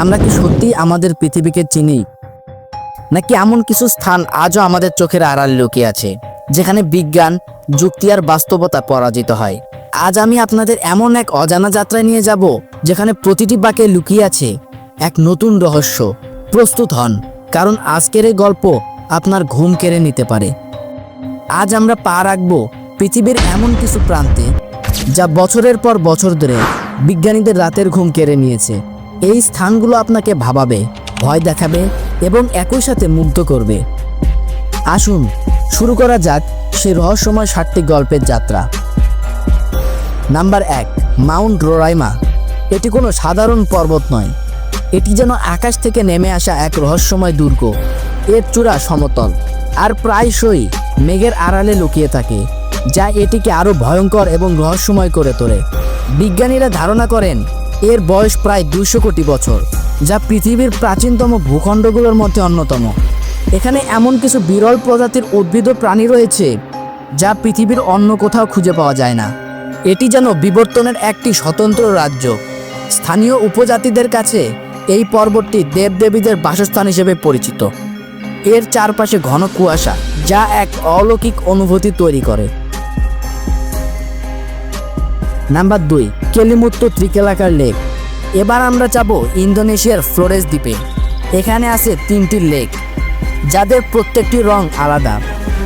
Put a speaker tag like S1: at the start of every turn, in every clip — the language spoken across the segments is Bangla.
S1: আমরা কি সত্যি আমাদের পৃথিবীকে চিনি? নাকি এমন কিছু স্থান আজও আমাদের চোখের আড়াল লুকিয়ে আছে, যেখানে বিজ্ঞান, যুক্তি আর বাস্তবতা পরাজিত হয়? আজ আমি আপনাদের এমন এক অজানা যাত্রায় নিয়ে যাব, যেখানে প্রতিটি বাঁকে লুকিয়ে আছে এক নতুন রহস্য, প্রস্তুত হন, কারণ আজকের এই গল্প আপনার ঘুম কেড়ে নিতে পারে। আজ আমরা পা রাখব পৃথিবীর এমন কিছু প্রান্তে, যা বছরের পর বছর ধরে বিজ্ঞানীদের রাতের ঘুম কেড়ে নিয়েছে। এই স্থানগুলো আপনাকে ভাবাবে, ভয় দেখাবে এবং একই সাথে মুগ্ধ করবে। আসুন, শুরু করা যাক সেই রহস্যময় সাতটি গল্পের যাত্রা। নাম্বার এক, মাউন্ট রোরাইমা। এটি কোনো সাধারণ পর্বত নয়। এটি যেন আকাশ থেকে নেমে আসা এক রহস্যময় দুর্গ। এর চূড়া সমতল, আর প্রায়শই মেঘের আড়ালে লুকিয়ে থাকে, যা এটিকে আরও ভয়ঙ্কর এবং রহস্যময় করে তোলে। বিজ্ঞানীরা ধারণা করেন এর বয়স প্রায় দুশো কোটি বছর, যা পৃথিবীর প্রাচীনতম ভূখণ্ডগুলোর মধ্যে অন্যতম। এখানে এমন কিছু বিরল প্রজাতির উদ্ভিদ প্রাণী রয়েছে, যা পৃথিবীর অন্য কোথাও খুঁজে পাওয়া যায় না। এটি যেন বিবর্তনের একটি স্বতন্ত্র রাজ্য। স্থানীয় উপজাতিদের কাছে এই পর্বতটি দেবদেবীদের বাসস্থান হিসেবে পরিচিত। এর চারপাশে ঘন কুয়াশা, যা এক অলৌকিক অনুভূতি তৈরি করে। নাম্বার দুই কেলিমুত্ত ত্রিকেলাকার লেক। এবার আমরা যাব ইন্দোনেশিয়ার ফ্লোরেস দ্বীপে। এখানে আছে তিনটি লেক, যাদের প্রত্যেকটি রং আলাদা।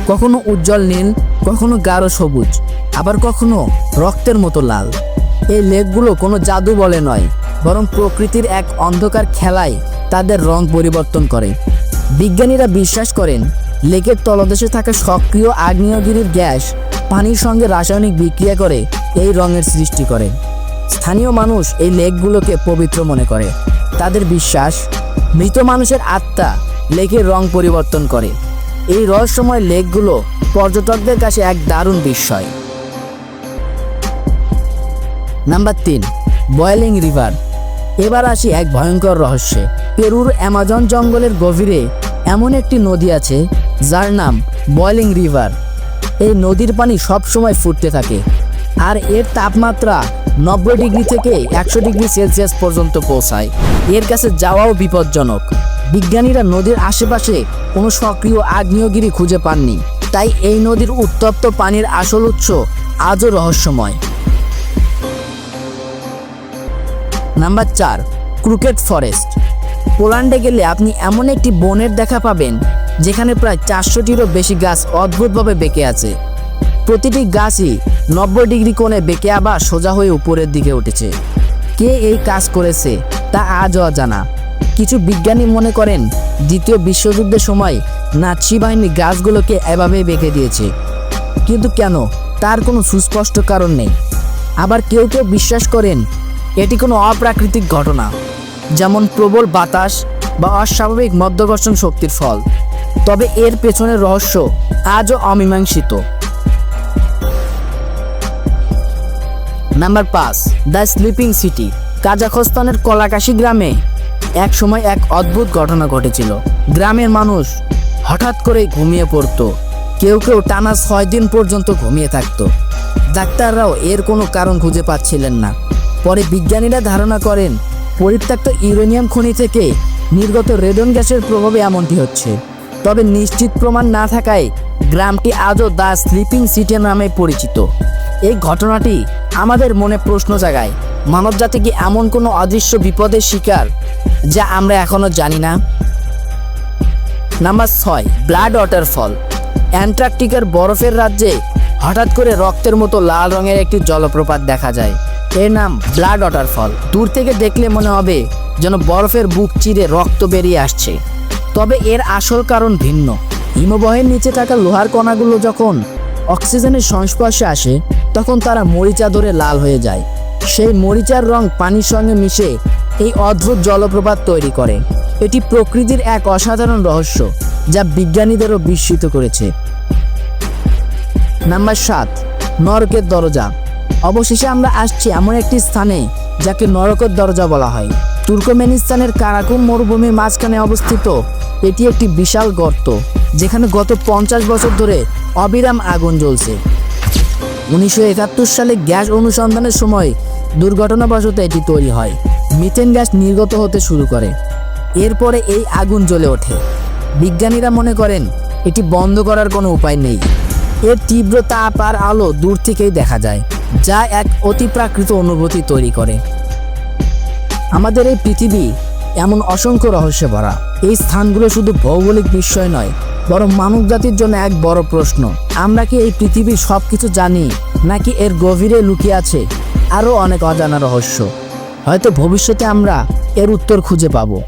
S1: কখনো উজ্জ্বল নীল, কখনো গাঢ় সবুজ, আবার কখনো রক্তের মতো লাল। এই লেকগুলো কোনো জাদু বলে নয়, বরং প্রকৃতির এক অন্ধকার খেলায় তাদের রং পরিবর্তন করে। বিজ্ঞানীরা বিশ্বাস করেন, লেকের তলদেশে থাকা সক্রিয় আগ্নেয়গিরির গ্যাস পানির সঙ্গে রাসায়নিক বিক্রিয়া করে এই রঙের সৃষ্টি করে। স্থানীয় মানুষ এই লেকগুলোকে পবিত্র মনে করে। তাদের বিশ্বাস, মৃত মানুষের আত্মা লেকের রং পরিবর্তন করে। এই রহস্যময় লেকগুলো পর্যটকদের কাছে এক দারুণ বিস্ময়। নাম্বার তিন, বয়েলিং রিভার। এবার আসি এক ভয়ঙ্কর রহস্যে। পেরুর অ্যামাজন জঙ্গলের গভীরে এমন একটি নদী আছে, যার নাম বয়েলিং রিভার। এই নদীর পানি সবসময় ফুটতে থাকে, আর এর তাপমাত্রা নব্বই ডিগ্রি থেকে একশো ডিগ্রি সেলসিয়াস পর্যন্ত পৌঁছায়। এর কাছে যাওয়াও বিপজ্জনক। বিজ্ঞানীরা নদীর আশেপাশে কোনো সক্রিয় আগ্নেয়গিরি খুঁজে পাননি। তাই এই নদীর উত্তপ্ত পানির আসল উৎস আজও রহস্যময়। নাম্বার চার, ক্রুকেট ফরেস্ট। পোল্যান্ডে গেলে আপনি এমন একটি বনের দেখা পাবেন, যেখানে প্রায় চারশোটিরও বেশি গাছ অদ্ভুতভাবে বেঁকে আছে। প্রতিটি গাছই নব্বই ডিগ্রি কোণে বেঁকে আবার সোজা হয়ে উপরের দিকে উঠেছে। কে এই কাজ করেছে তা আজও অজানা। কিছু বিজ্ঞানী মনে করেন, দ্বিতীয় বিশ্বযুদ্ধের সময় নাৎসি বাহিনী গাছগুলোকে এভাবেই বেঁকে দিয়েছে। কিন্তু কেন? তার কোনো সুস্পষ্ট কারণ নেই। আবার কেউ কেউ বিশ্বাস করেন, এটি কোনো অপ্রাকৃতিক ঘটনা, যেমন প্রবল বাতাস বা অস্বাভাবিক মধ্যাকর্ষণ শক্তির ফল। তবে এর পেছনের রহস্য আজও অমীমাংসিত। নাম্বার পাঁচ, দ্য স্লিপিং সিটি, কাজাখস্তানের কলাকাশি গ্রামে এক সময় এক অদ্ভুত ঘটনা ঘটেছিল। গ্রামের মানুষ হঠাৎ করে ঘুমিয়ে পড়তো। কেউ কেউ টানা ছয় দিন পর্যন্ত ঘুমিয়ে থাকতো। ডাক্তাররাও এর কোনো কারণ খুঁজে পাচ্ছিলেন না। পরে বিজ্ঞানীরা ধারণা করেন, পরিত্যক্ত ইউরেনিয়াম খনি থেকে নির্গত রেডন গ্যাসের প্রভাবে এমনটি হচ্ছে। তবে নিশ্চিত প্রমাণ না থাকায় গ্রামটি আজও দ্য স্লিপিং সিটি নামে পরিচিত। এই ঘটনাটি আমাদের মনে প্রশ্ন জাগায়, মানবজাতি কি এমন কোনো অদৃশ্য বিপদের শিকার যা আমরা এখনও জানি না? নাম্বার ছয়, ব্লাড ওয়াটারফল। অ্যান্টার্কটিকার বরফের রাজ্যে হঠাৎ করে রক্তের মতো লাল রঙের একটি জলপ্রপাত দেখা যায়। এর নাম ব্লাড ওয়াটারফল। দূর থেকে দেখলে মনে হবে যেন বরফের বুক চিরে রক্ত বেরিয়ে আসছে। তবে এর আসল কারণ ভিন্ন। হিমবহের নিচে থাকা লোহার কণাগুলো যখন অক্সিজেনের সংস্পর্শে আসে তখন তারা মরিচা ধরে লাল হয়ে যায়। সেই মরিচার রং পানির সঙ্গে মিশে এই অদ্ভুত জলপ্রপাত তৈরি করে। এটি প্রকৃতির এক অসাধারণ রহস্য, যা বিজ্ঞানীদেরও বিস্মিত করেছে। নাম্বার সাত, নরকের দরজা। অবশেষে আমরা আসছি এমন একটি স্থানে, যাকে নরকের দরজা বলা হয়। তুর্কমেনিস্তানের কারাকুম মরুভূমির মাঝখানে অবস্থিত, এটি একটি বিশাল গর্ত, যেখানে গত পঞ্চাশ বছর ধরে অবিরাম আগুন জ্বলছে। উনিশশো একাত্তর সালে গ্যাস অনুসন্ধানের সময় দুর্ঘটনাবশত এটি তৈরি হয়। মিথেন গ্যাস নির্গত হতে শুরু করে। এরপরে এই আগুন জ্বলে ওঠে। বিজ্ঞানীরা মনে করেন, এটি বন্ধ করার কোনো উপায় নেই। এর তীব্র তাপ আর আলো দূর থেকেই দেখা যায়, যা এক অতিপ্রাকৃত অনুভূতি তৈরি করে। আমাদের এই পৃথিবী এমন অসংখ্য রহস্যে ভরা। এই স্থানগুলো শুধু ভৌগোলিক বিষয় নয়, বরং মানব জাতির জন্য এক বড় প্রশ্ন। আমরা কি এই পৃথিবীর সব কিছু জানি, নাকি এর গভীরে লুকিয়ে আছে আরও অনেক অজানা রহস্য? হয়তো ভবিষ্যতে আমরা এর উত্তর খুঁজে পাবো।